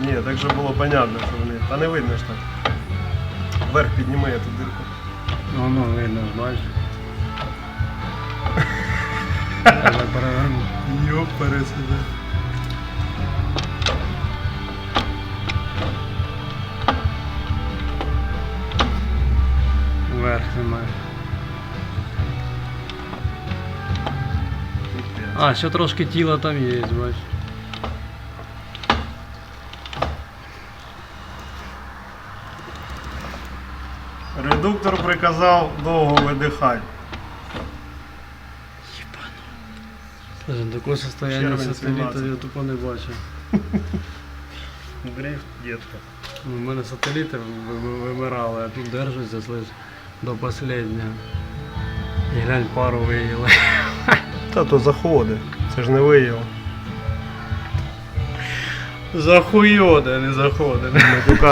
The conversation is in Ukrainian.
Ні, так же було понятно, що вони. Та не видно ж так. Вверх підніми эту дирку. Ну, ну, видно, ж, бачиш. Треба перевернути. Йоп, пересиде. Вверх немає. А, ще трошки тіла там є, бачиш. Редуктор приказав довго видихати. Слушай, таке состояние Червень сателіта 17. я тупо не бачив. Дрейф, дітка. Ну, У мене сателіти ви- ви- вимирали, а тут держаться, слиш, до останнього. І глянь, пару виїли. Та то заходи. Це ж не виїв. Захуйоде, не. Матюка